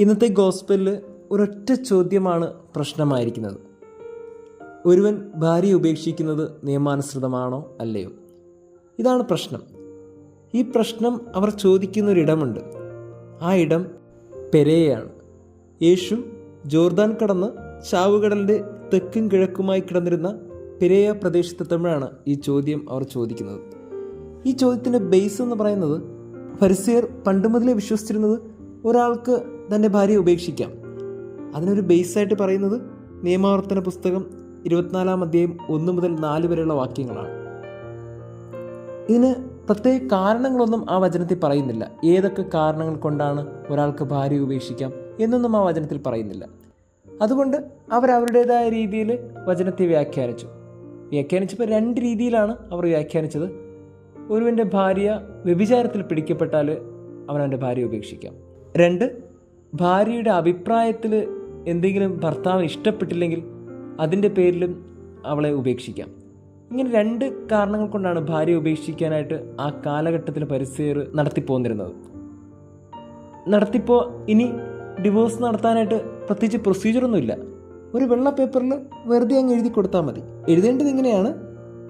ഇന്നത്തെ ഗോസ്പലിൽ ഒരൊറ്റ ചോദ്യമാണ് പ്രശ്നമായിരിക്കുന്നത്. ഒരുവൻ ഭാര്യ ഉപേക്ഷിക്കുന്നത് നിയമാനുസൃതമാണോ അല്ലയോ? ഇതാണ് പ്രശ്നം. ഈ പ്രശ്നം അവർ ചോദിക്കുന്നൊരിടമുണ്ട്. ആ ഇടം പെരയാണ്. യേശു ജോർദാൻ കടന്ന് ചാവുകടലിന്റെ തെക്കും കിഴക്കുമായി കിടന്നിരുന്ന പെരയ പ്രദേശത്തെത്തുമ്പോഴാണ് ഈ ചോദ്യം അവർ ചോദിക്കുന്നത്. ഈ ചോദ്യത്തിന്റെ ബേസ് എന്ന് പറയുന്നത് ഫരിസിയർ പണ്ട് മുതലേ വിശ്വസിച്ചിരുന്നത് ഒരാൾക്ക് തന്റെ ഭാര്യയെ ഉപേക്ഷിക്കാം. അതിനൊരു ബേസായിട്ട് പറയുന്നത് നിയമാവർത്തന പുസ്തകം ഇരുപത്തിനാലാം അധ്യായം ഒന്ന് മുതൽ നാല് വരെയുള്ള വാക്യങ്ങളാണ്. ഇതിന് പ്രത്യേക കാരണങ്ങളൊന്നും ആ വചനത്തിൽ പറയുന്നില്ല. ഏതൊക്കെ കാരണങ്ങൾ കൊണ്ടാണ് ഒരാൾക്ക് ഭാര്യ ഉപേക്ഷിക്കാം എന്നൊന്നും ആ വചനത്തിൽ പറയുന്നില്ല. അതുകൊണ്ട് അവർ അവരുടേതായ രീതിയിൽ വചനത്തെ വ്യാഖ്യാനിച്ചു. വ്യാഖ്യാനിച്ചപ്പോൾ രണ്ട് രീതിയിലാണ് അവർ വ്യാഖ്യാനിച്ചത്. ഒരുവന്റെ ഭാര്യ വ്യഭിചാരത്തിൽ പിടിക്കപ്പെട്ടാൽ അവൻ അവന്റെ ഭാര്യ ഉപേക്ഷിക്കാം. രണ്ട് ഭാര്യയുടെ അഭിപ്രായത്തിൽ എന്തെങ്കിലും ഭർത്താവിന് ഇഷ്ടപ്പെട്ടില്ലെങ്കിൽ അതിന്റെ പേരിലും അവളെ ഉപേക്ഷിക്കാം. ഇങ്ങനെ രണ്ട് കാരണങ്ങൾ കൊണ്ടാണ് ഭാര്യ ഉപേക്ഷിക്കാനായിട്ട് ആ കാലഘട്ടത്തിൽ പരിസേർ നടത്തിപ്പോന്നിരുന്നത്. നടത്തിപ്പോ ഇനി ഡിവോഴ്സ് നടത്താനായിട്ട് പ്രത്യേകിച്ച് പ്രൊസീജിയറൊന്നുമില്ല ഒരു വെള്ള പേപ്പറിൽ വെറുതെ അങ്ങ് എഴുതി കൊടുത്താൽ മതി. എഴുതേണ്ടത് ഇങ്ങനെയാണ്.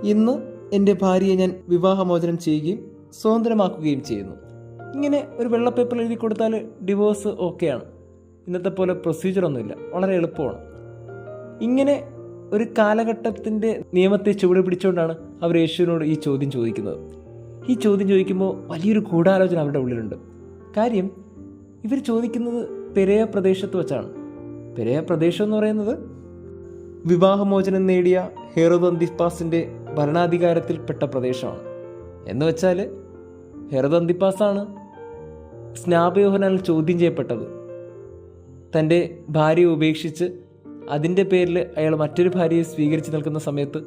ഇന്ന് എന്റെ ഭാര്യയെ ഞാൻ വിവാഹമോചനം ചെയ്യുകയും സ്വതന്ത്രമാക്കുകയും ചെയ്യുന്നു. ഇങ്ങനെ ഒരു വെള്ള പേപ്പറിൽ എഴുതി കൊടുത്താൽ ഡിവോഴ്സ് ഓക്കെയാണ്. ഇന്നത്തെ പോലെ പ്രൊസീജിയറൊന്നുമില്ല വളരെ എളുപ്പമാണ്. ഇങ്ങനെ ഒരു കാലഘട്ടത്തിന്റെ നിയമത്തെ ചുവട് പിടിച്ചുകൊണ്ടാണ് അവർ യേശുവിനോട് ഈ ചോദ്യം ചോദിക്കുന്നത്. ഈ ചോദ്യം ചോദിക്കുമ്പോൾ വലിയൊരു ഗൂഢാലോചന അവരുടെ ഉള്ളിലുണ്ട്. കാര്യം ഇവർ ചോദിക്കുന്നത് പെരയ പ്രദേശത്ത് വെച്ചാണ്. പെരയ പ്രദേശം എന്ന് പറയുന്നത് വിവാഹമോചനം നേടിയ ഹെറോദ് അന്തിപ്പാസിന്റെ ഭരണാധികാരത്തിൽപ്പെട്ട പ്രദേശമാണ്. എന്ന് വെച്ചാൽ ഹെറോദ് അന്തിപ്പാസാണ് സ്നാപയോഹനാൽ ചോദ്യം ചെയ്യപ്പെട്ടത്. തന്റെ ഭാര്യയെ ഉപേക്ഷിച്ച് അതിന്റെ പേരിൽ അയാൾ മറ്റൊരു ഭാര്യയെ സ്വീകരിച്ച് നിൽക്കുന്ന സമയത്ത്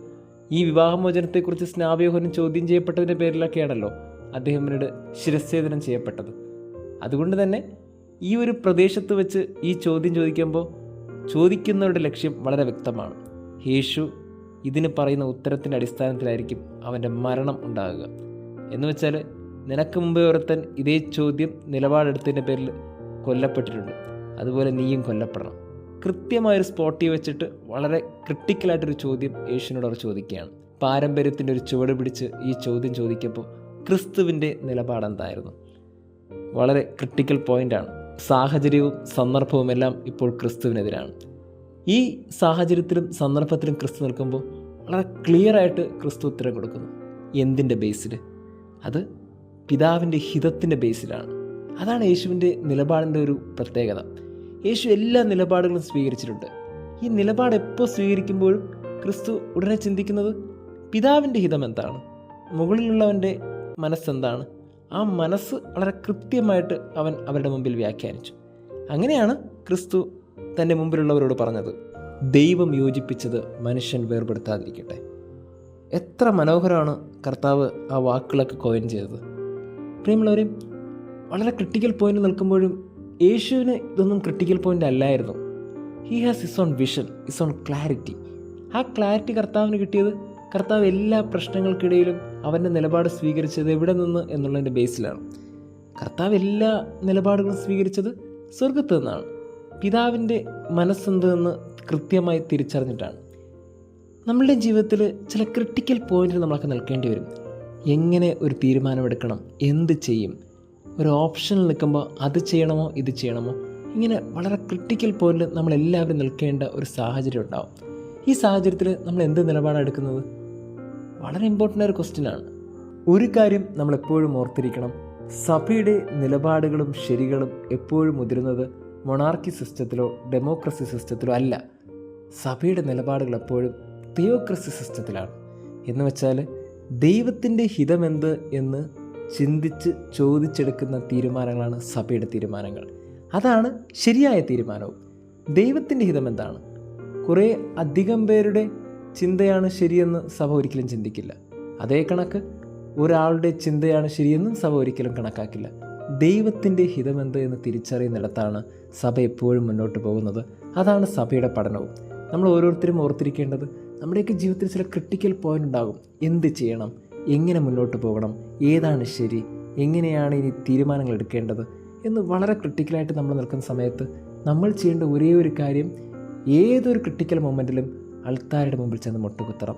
ഈ വിവാഹമോചനത്തെക്കുറിച്ച് സ്നാപയോഹനം ചോദ്യം ചെയ്യപ്പെട്ടതിന്റെ പേരിലൊക്കെയാണല്ലോ അദ്ദേഹം പിന്നീട് ശിരസ്ഛേദനം ചെയ്യപ്പെട്ടത്. അതുകൊണ്ട് തന്നെ ഈ ഒരു പ്രദേശത്ത് വെച്ച് ഈ ചോദ്യം ചോദിക്കുമ്പോൾ ചോദിക്കുന്നവരുടെ ലക്ഷ്യം വളരെ വ്യക്തമാണ്. യേശു ഇതിന് പറയുന്ന ഉത്തരത്തിന്റെ അടിസ്ഥാനത്തിലായിരിക്കും അവന്റെ മരണം ഉണ്ടാകുക. എന്ന് വെച്ചാൽ നിനക്ക് മുമ്പേ ഒരുത്തൻ ഇതേ ചോദ്യം നിലപാടെടുത്തതിന്റെ പേരിൽ കൊല്ലപ്പെട്ടിട്ടുണ്ട്. അതുപോലെ നീയും കൊല്ലപ്പെടണം. കൃത്യമായൊരു സ്പോട്ടിൽ വെച്ചിട്ട് വളരെ ക്രിട്ടിക്കലായിട്ടൊരു ചോദ്യം യേശുവിനോട് അവർ ചോദിക്കുകയാണ്. പാരമ്പര്യത്തിന്റെ ഒരു ചുവട് പിടിച്ച് ഈ ചോദ്യം ചോദിക്കുമ്പോൾ ക്രിസ്തുവിന്റെ നിലപാടെന്തായിരുന്നു? വളരെ ക്രിട്ടിക്കൽ പോയിന്റാണ് സാഹചര്യവും സന്ദർഭവും എല്ലാം ഇപ്പോൾ ക്രിസ്തുവിനെതിരാണ്. ഈ സാഹചര്യത്തിലും സന്ദർഭത്തിലും ക്രിസ്തു നിൽക്കുമ്പോൾ വളരെ ക്ലിയറായിട്ട് ക്രിസ്തു ഉത്തരം കൊടുക്കുന്നു. എന്തിന്റെ ബേസിൽ അത് പിതാവിന്റെ ഹിതത്തിന്റെ ബേസിലാണ്. അതാണ് യേശുവിന്റെ നിലപാടിന്റെ ഒരു പ്രത്യേകത. യേശു എല്ലാ നിലപാടുകളും സ്വീകരിച്ചിട്ടുണ്ട്. ഈ നിലപാട് എപ്പോൾ സ്വീകരിക്കുമ്പോഴും ക്രിസ്തു ഉടനെ ചിന്തിക്കുന്നത് പിതാവിന്റെ ഹിതം എന്താണ്? മുകളിലുള്ളവന്റെ മനസ്സെന്താണ് ആ മനസ്സ് വളരെ കൃത്യമായിട്ട് അവൻ അവരുടെ മുമ്പിൽ വ്യാഖ്യാനിച്ചു. അങ്ങനെയാണ് ക്രിസ്തു തന്റെ മുമ്പിലുള്ളവരോട് പറഞ്ഞത്. ദൈവം യോജിപ്പിച്ചത് മനുഷ്യൻ വേർപെടുത്താതിരിക്കട്ടെ. എത്ര മനോഹരമാണ് കർത്താവ് ആ വാക്കുകളൊക്കെ കോയിൻ ചെയ്തത്. പ്രിയമുള്ളവരും വളരെ ക്രിട്ടിക്കൽ പോയിന്റ് നിൽക്കുമ്പോഴും യേശുവിന് ഇതൊന്നും ക്രിട്ടിക്കൽ പോയിന്റ് അല്ലായിരുന്നു. He has is on vision is on clarity ആ ക്ലാരിറ്റി കർത്താവിന് കിട്ടിയത് കർത്താവ് എല്ലാ പ്രശ്നങ്ങൾക്കിടയിലും അവന്റെ നിലപാട് സ്വീകരിച്ചത് എവിടെ നിന്ന് എന്നുള്ളതിന്റെ ബേസിലാണ് കർത്താവ് എല്ലാ നിലപാടുകളും സ്വീകരിച്ചത് സ്വർഗത്ത് നിന്നാണ്. പിതാവിന്റെ മനസ്സെന്തെന്ന് കൃത്യമായി തിരിച്ചറിഞ്ഞിട്ടാണ്. നമ്മളുടെ ജീവിതത്തിൽ ചില ക്രിട്ടിക്കൽ പോയിന്റിൽ നമ്മളൊക്കെ നിൽക്കേണ്ടി വരും. എങ്ങനെ ഒരു തീരുമാനമെടുക്കണം? എന്ത് ചെയ്യും? ഒരു ഓപ്ഷനിൽ നിൽക്കുമ്പോൾ അത് ചെയ്യണമോ ഇത് ചെയ്യണമോ? ഇങ്ങനെ വളരെ ക്രിട്ടിക്കൽ പോയിന്റിൽ നമ്മളെല്ലാവരും നിൽക്കേണ്ട ഒരു സാഹചര്യം ഉണ്ടാവും. ഈ സാഹചര്യത്തിൽ നമ്മൾ എന്ത് നിലപാടാണ് എടുക്കുന്നത്? വളരെ ഇമ്പോർട്ടന്റ് ഒരു ക്വസ്റ്റ്യൻ ആണ്. ഒരു കാര്യം നമ്മൾ എപ്പോഴും ഓർത്തിരിക്കണം. സഭയുടെ നിലപാടുകളും ശരികളും എപ്പോഴും മുതിരുന്നത് മൊണാർക്കി സിസ്റ്റത്തിലോ ഡെമോക്രസി സിസ്റ്റത്തിലോ അല്ല. സഭയുടെ നിലപാടുകൾ എപ്പോഴും തിയോക്രസി സിസ്റ്റത്തിലാണ് എന്ന് വെച്ചാൽ ദൈവത്തിന്റെ ഹിതമെന്ത് എന്ന് ചിന്തിച്ച് ചോദിച്ചെടുക്കുന്ന തീരുമാനങ്ങളാണ് സഭയുടെ തീരുമാനങ്ങൾ. അതാണ് ശരിയായ തീരുമാനവും. ദൈവത്തിന്റെ ഹിതം എന്താണ് കുറേ അധികം പേരുടെ ചിന്തയാണ് ശരിയെന്ന് സഭ ഒരിക്കലും ചിന്തിക്കില്ല. അതേ കണക്ക് ഒരാളുടെ ചിന്തയാണ് ശരിയെന്നും സഭ ഒരിക്കലും കണക്കാക്കില്ല. ദൈവത്തിന്റെ ഹിതമെന്ത് എന്ന് തിരിച്ചറിയുന്നിടത്താണ് സഭ എപ്പോഴും മുന്നോട്ട് പോകുന്നത്. അതാണ് സഭയുടെ പഠനവും. നമ്മൾ ഓരോരുത്തരും ഓർത്തിരിക്കേണ്ടത് നമ്മുടെയൊക്കെ ജീവിതത്തിൽ ചില ക്രിട്ടിക്കൽ പോയിന്റ് ഉണ്ടാകും. എന്ത് ചെയ്യണം? എങ്ങനെ മുന്നോട്ട് പോകണം? ഏതാണ് ശരി? എങ്ങനെയാണ് ഇനി തീരുമാനങ്ങൾ എടുക്കേണ്ടത്? എന്ന് വളരെ ക്രിട്ടിക്കലായിട്ട് നമ്മൾ നിൽക്കുന്ന സമയത്ത് നമ്മൾ ചെയ്യേണ്ട ഒരേ ഒരു കാര്യം ഏതൊരു ക്രിട്ടിക്കൽ മൊമെന്റിലും അൾത്താരുടെ മുമ്പിൽ ചെന്ന് മുട്ടുകുത്തണം.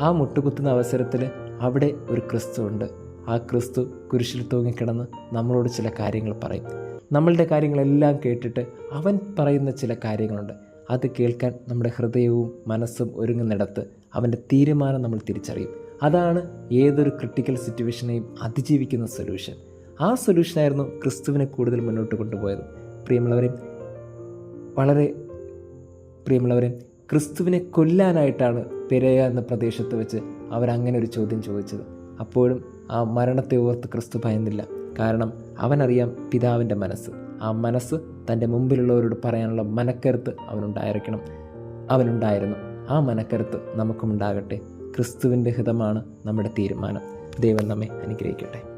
ആ മുട്ടുകുത്തുന്ന അവസരത്തിൽ അവിടെ ഒരു ക്രിസ്തു ഉണ്ട്. ആ ക്രിസ്തു കുരിശിൽ തൂങ്ങിക്കിടന്ന് നമ്മളോട് ചില കാര്യങ്ങൾ പറയും. നമ്മളുടെ കാര്യങ്ങളെല്ലാം കേട്ടിട്ട് അവൻ പറയുന്ന ചില കാര്യങ്ങളുണ്ട്. അത് കേൾക്കാൻ നമ്മുടെ ഹൃദയവും മനസ്സും ഒരുങ്ങുന്നിടത്ത് അവന്റെ തീരുമാനം നമ്മൾ തിരിച്ചറിയും. അതാണ് ഏതൊരു ക്രിട്ടിക്കൽ സിറ്റുവേഷനെയും അതിജീവിക്കുന്ന സൊല്യൂഷൻ ആ സൊല്യൂഷനായിരുന്നു ക്രിസ്തുവിനെ കൂടുതൽ മുന്നോട്ട് കൊണ്ടുപോയത്. പ്രിയമുള്ളവരെ വളരെ പ്രിയമുള്ളവരെ ക്രിസ്തുവിനെ കൊല്ലാനായിട്ടാണ് പെരയ എന്ന പ്രദേശത്ത് വെച്ച് അവരങ്ങനെ ഒരു ചോദ്യം ചോദിച്ചത്. അപ്പോഴും ആ മരണത്തെ ഓർത്ത് ക്രിസ്തു ഭയന്നില്ല. കാരണം അവനറിയാം പിതാവിന്റെ മനസ്സ്. ആ മനസ്സ് തന്റെ മുമ്പിലുള്ളവരോട് പറയാനുള്ള മനക്കരുത്ത് അവനുണ്ടായിരിക്കണം. അവനുണ്ടായിരുന്നു. ആ മനക്കരുത്ത് നമുക്കുമുണ്ടാകട്ടെ. ക്രിസ്തുവിന്റെ ഹിതമാണ് നമ്മുടെ തീരുമാനം. ദൈവം നമ്മെ അനുഗ്രഹിക്കട്ടെ.